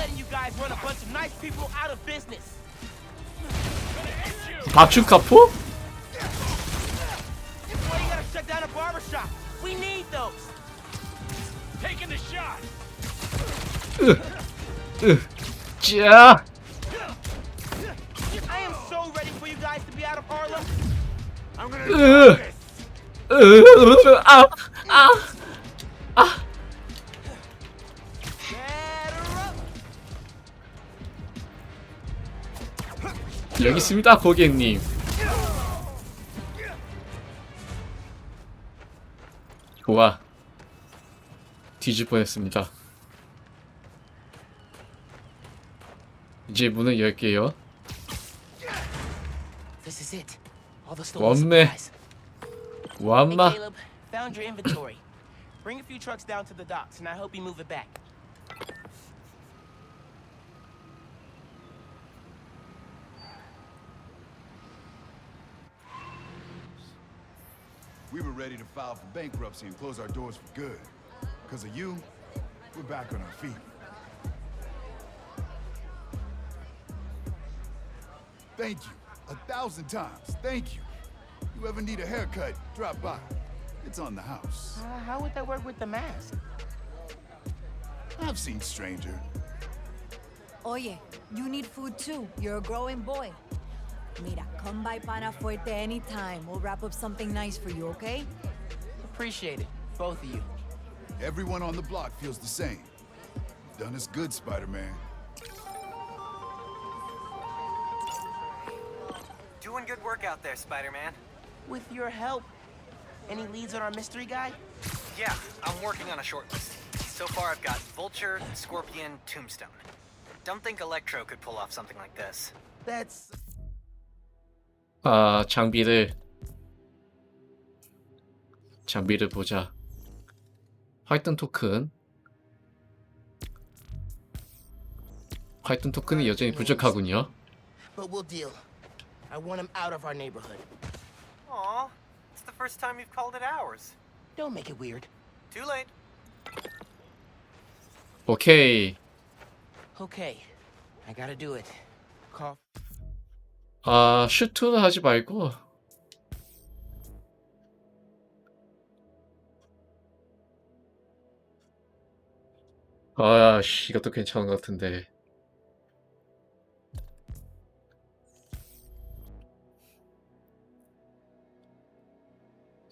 letting you guys run a bunch of nice people out of business. 바추카포? That's why you gotta shut down a barbershop. We need those. Taking the shot. 짜. I am so ready for you guys to be out of Harlem. I'm gonna 으. do this. 으. 아. 아. 여기 있습니다, 고객님. 좋아. 뒤질 뻔했습니다. 이제 문을 열게요. 왔네. inventory. Bring a few trucks down to the docks, and I hope you move it back. We were ready to file for bankruptcy and close our doors for good. Because of you, we're back on our feet. Thank you. A thousand times. Thank you. You ever need a haircut, drop by. It's on the house. Uh, how would that work with the mask? I've seen stranger. Oye, you need food too. You're a growing boy. Mira, come by Pana Fuerte anytime. We'll wrap up something nice for you, okay? Appreciate it, both of you. Everyone on the block feels the same. Done us good, Spider-Man. Doing good work out there, Spider-Man. With your help. Any leads on our mystery guy? Yeah, I'm working on a short list. So far, I've got Vulture, Scorpion, Tombstone. Don't think Electro could pull off something like this. That's 아, 장비를 장비를 보자. 활동 토큰. 활동 토큰이 여전히 부족하군요. but we'll deal. I want him out of our neighborhood. Aw, it's the first time you've called it ours. Don't make it weird. Too late. 오케이. Okay, I gotta do it. 아, 슈트를 하지 말고 아, 씨, 이것도 괜찮은 것 같은데.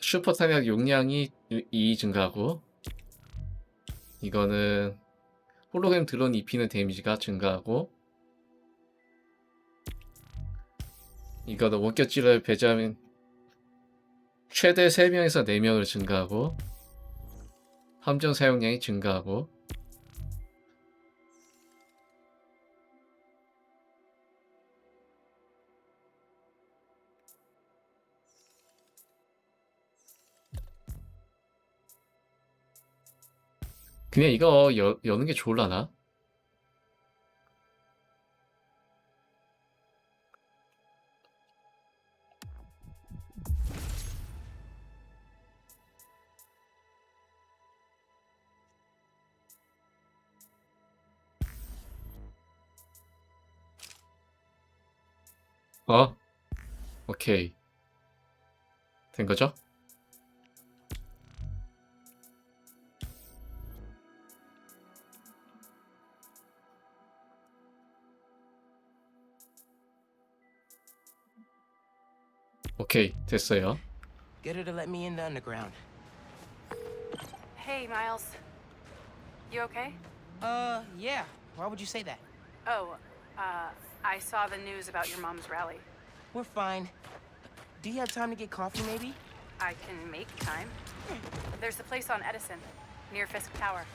슈퍼 탄약 용량이 2 증가하고 이거는 홀로그램 드론 입히는 데미지가 증가하고 이거는 원격지를 배제하면 최대 3명에서 4명으로 증가하고 함정 사용량이 증가하고 그냥 이거 여, 여는 게 좋을라나? 어? 오케이. 된 거죠? 오케이, 됐어요. Get her to let me in the underground. Hey, Miles. You okay? Uh, yeah. Why would you say that? Oh, uh, I saw the news about your mom's rally. We're fine. Do you have time to get coffee, maybe? I can make time. There's a place on Edison, near Fisk Tower.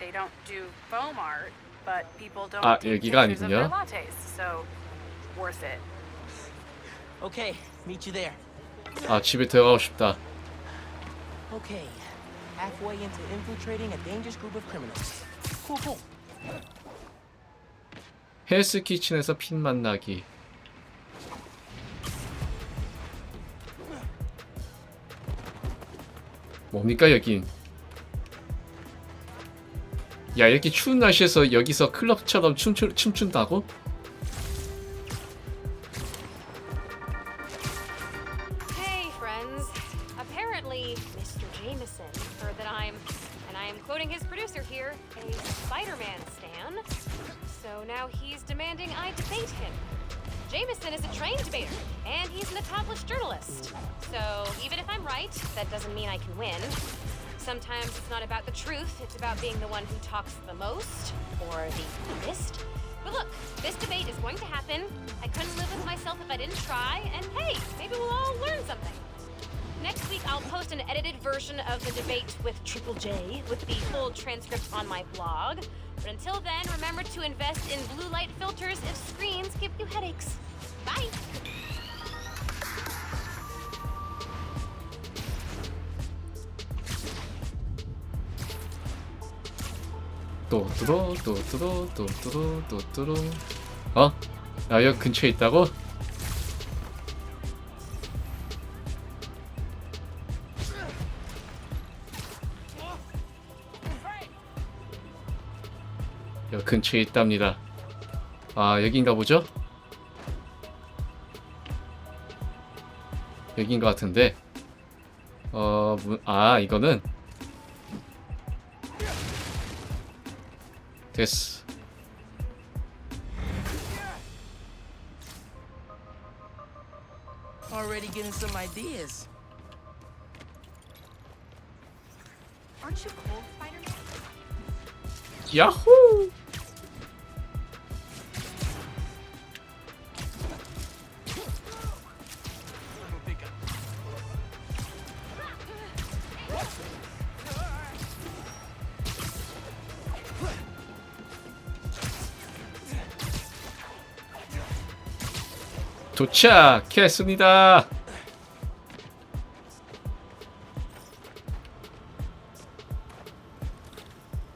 They don't do foam art, but people don't 아, take 여기가 pictures of their 아니군요. lattes, so worth it. Okay, meet you there. 아, 집에 들어가고 싶다. Okay, halfway into infiltrating a dangerous group of criminals. Cool, cool. 헬스 키친에서 핀 만나기. 뭡니까 여긴? 야 이렇게 추운 날씨에서 여기서 클럽처럼 춤추, 춤춘다고? Stan. So now he's demanding I debate him. Jameson is a trained debater, and he's an accomplished journalist. So even if I'm right, that doesn't mean I can win. Sometimes it's not about the truth, it's about being the one who talks the most, or the least. But look, this debate is going to happen. I couldn't live with myself if I didn't try, and hey, maybe we'll all learn something. Next week, I'll post an edited version of the debate with Triple J with the full transcript on my blog. But until then, remember to invest in blue light filters if screens give you headaches. Bye! 또 뚜로 또 뚜로 또 뚜로 또 뚜로 어? 아 여기 근처에 있다고? 여기 근처에 있답니다 아 여긴가 보죠? 여긴 것 같은데 어... 문- 아 이거는 됐어 Already getting some ideas. Aren't you cold, Spider-Man? 야호! 도착했습니다.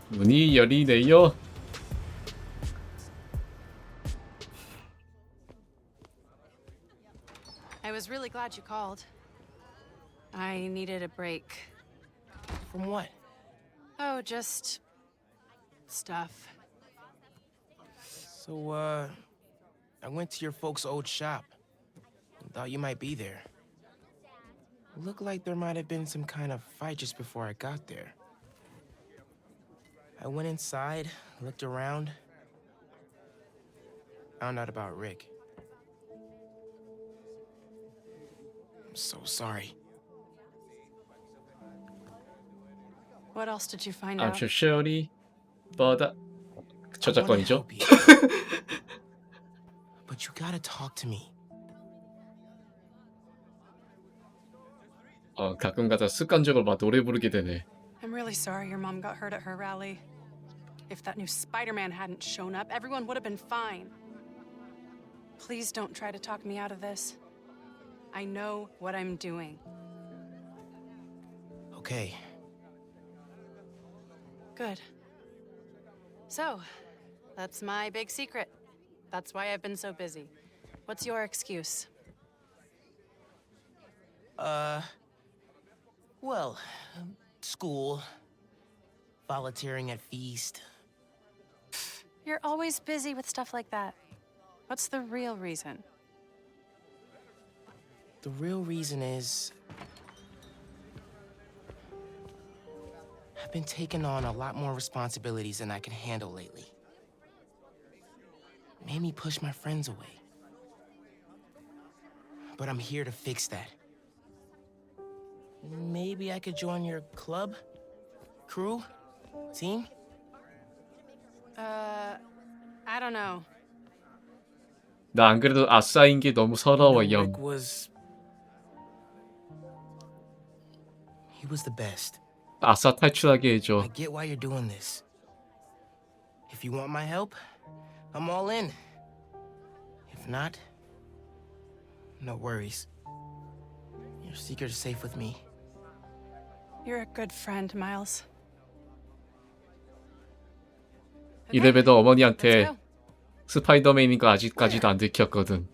문이 열리네요. I was really glad you called. I needed a break. From what? Oh, just stuff. So, uh, I went to your folks' old shop. and Thought you might be there. Looked like there might have been some kind of fight just before I got there. I went inside, looked around, found out about Rick. I'm so sorry. What else did you find I'm out? sure Shirley, but I wanna 저작권이죠. help you. but you gotta talk to me. 어, 가끔가다 습관적으로 막 노래 부르게 되네. I'm really sorry your mom got hurt at her rally. If that new Spider Man hadn't shown up, everyone would have been fine. Please don't try to talk me out of this. I know what I'm doing. Okay. Good. So, that's my big secret. That's why I've been so busy. What's your excuse? Uh, well, um, school, volunteering at Feast. You're always busy with stuff like that. What's the real reason? The real reason is. I've been taking on a lot more responsibilities than I can handle lately. Made me push my friends away. But I'm here to fix that. Maybe I could join your club? Crew? Team? Uh, I don't know. 나 안 그래도 아싸인 게 너무 서러워 You know, 영. Rick was. He was the best. 아싸 탈출하게 해줘. I get why you're doing this. If you want my help, I'm all in. If not, no worries. Your secret is safe with me. 이래봬도 어머니한테 거 아직까지도 안 들켰거든.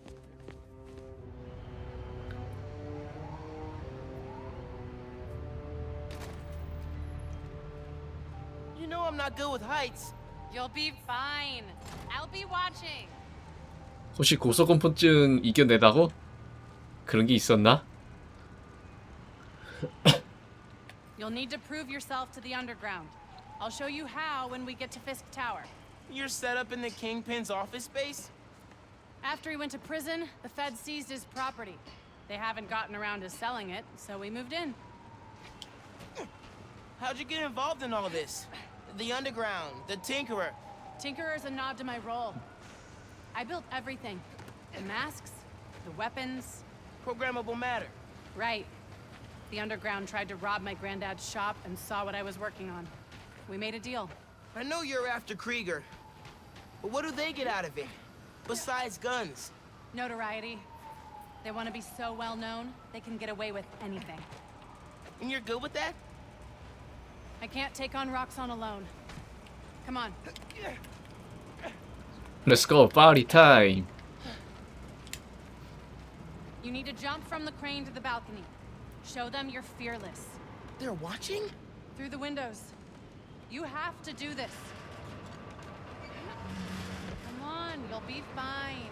You know I'm not good with heights. lights. You'll be fine. I'll be watching. 혹시 고소공포증 이겨내다고? 그런 게 있었나? You'll need to prove yourself to the underground. I'll show you how when we get to Fisk Tower. You're set up in the Kingpin's office space? After he went to prison, the feds seized his property. They haven't gotten around to selling it, so we moved in. How'd you get involved in all this? The underground, the Tinkerer. Tinkerer's a nod to my role. I built everything the masks, the weapons. Programmable matter. Right. The underground tried to rob my granddad's shop and saw what I was working on. We made a deal. I know you're after Krieger. But what do they get out of it? Besides guns. Notoriety. They want to be so well known, they can get away with anything. And you're good with that? I can't take on Roxxon alone. Come on. Let's go party time. You need to jump from the crane to the balcony. Show them you're fearless. They're watching? Through the windows. You have to do this. Come on, you'll be fine.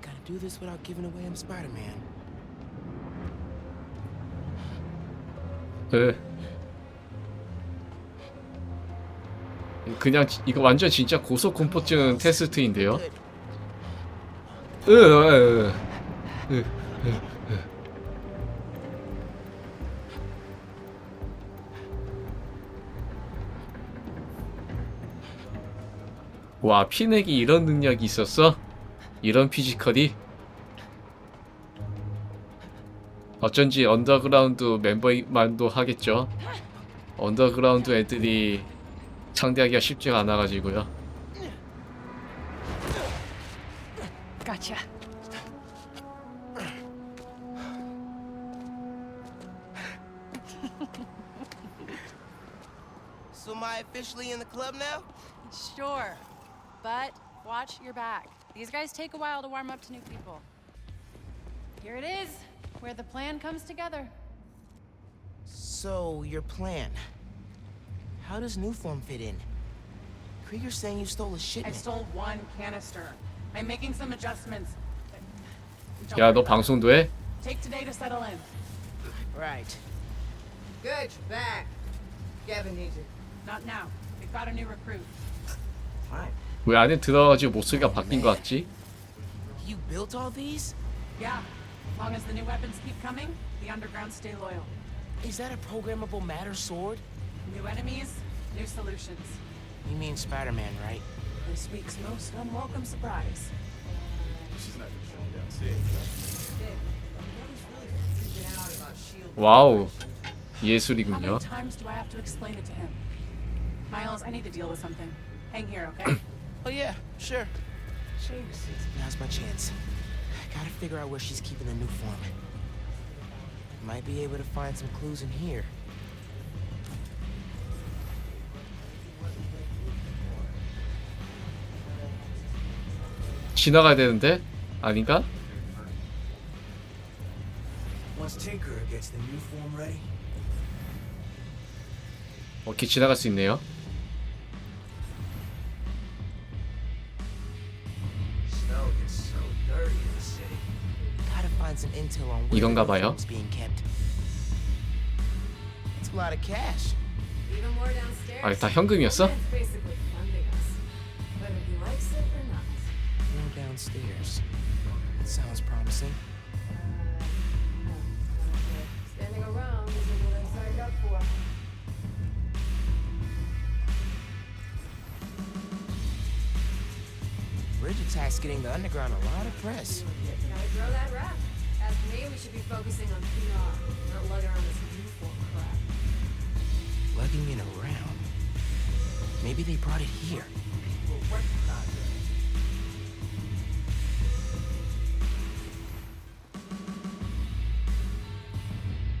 Gotta do this without giving away I'm Spider-Man. 네. 그냥 지- 이거 완전 진짜 고소 공포증 테스트인데요. Good. 으, 으, 으, 으, 으. 와 피넥이 이런 능력이 있었어? 이런 피지컬이? 어쩐지 언더그라운드 멤버만도 하겠죠. 언더그라운드 애들이 상대하기가 쉽지가 않아가지고요. Gotcha. So am I officially in the club now? Sure. But watch your back. These guys take a while to warm up to new people. Here it is, where the plan comes together. So, your plan. How does Newform fit in? Krieger's saying you stole a I shipment. stole one canister. I'm making some adjustments. Don't 야 worry 너 about it. 방송도 해? Take today to settle in. Right. Good, you're back. Gavin needs you. Not now. We've got a new recruit. 왜 안에 들어가지고 목소리가 바뀐 것 같지? You built all these? Yeah. Long as the new weapons keep coming, the underground stay loyal. Is that a programmable matter sword? New enemies, new solutions. You mean Spider-Man, right? This week's most unwelcome surprise. 와우 How 예술이군요. many times do I have to explain it to him? Miles, I need to deal with something. Hang here, okay? Oh yeah, sure. Now's my chance. I gotta figure out where she's keeping the new form. Might be able to find some clues in here. 지나가야 되는데? 아닌가? 오케이 지나갈 수 있네요. 이건가 봐요. 아, 다 현금이었어? Downstairs. That sounds promising. Standing around isn't what I signed up for. Bridge attack's getting the underground a lot of press. Gotta grow that rap. As me, we should be focusing on PR, not lugging around this new form crap. Lugging it around. Maybe they brought it here.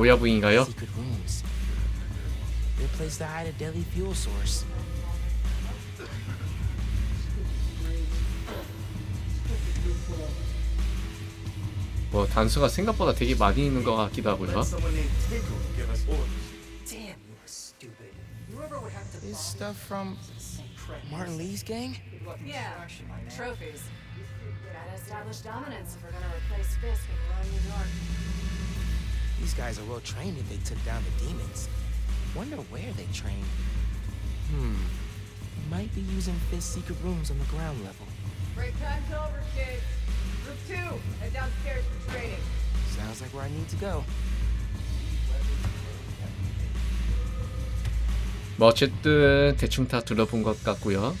오야부인가요? Source. 뭐 단수가 생각보다 되게 많이 있는 것 같기도 하고요. Let someone named Tinkle give us orders. Damn, you are stupid. Whoever would have to This buy stuff from Martin Lee's gang? Yeah, trophies. Gotta establish dominance if we're gonna replace Fisk and run New York. These guys are well trained if they took down the demons. Wonder where they train. Hmm. Might be using Fisk's secret rooms on the ground level. Break time's over, kids. Group two, head downstairs for training. Sounds like where I need to go. 뭐 어쨌든 대충 다 둘러본 것 같고요.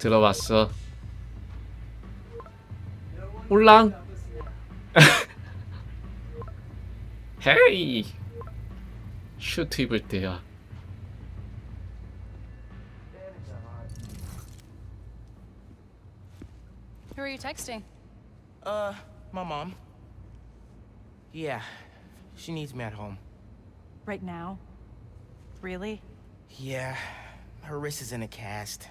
들어왔어. 올랑. 헤이. 슈트 입을 때야. Who are you texting? Uh, my mom. Yeah, she needs me at home. Right now? Really? Yeah, her wrist is in a cast.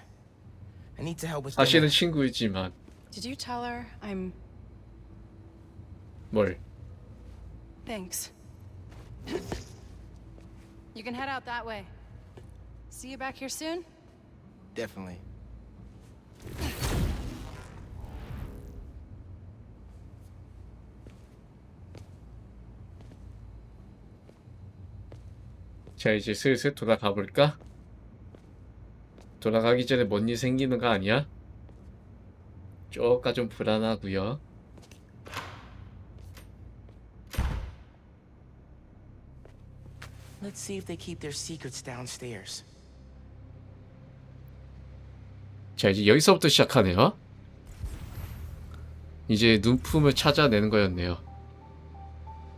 사실은. 친구이지만 Did you tell her I'm. 뭘? Thanks. you can head out that way. See you back here soon? Definitely. 자 이제 슬슬 돌아가 볼까? 돌아가기 전에 뭔 일 생기는 거 아니야? 쪼까 좀 불안하고요. Let's see if they keep their secrets downstairs. 자 이제 여기서부터 시작하네요. 이제 눈품을 찾아내는 거였네요.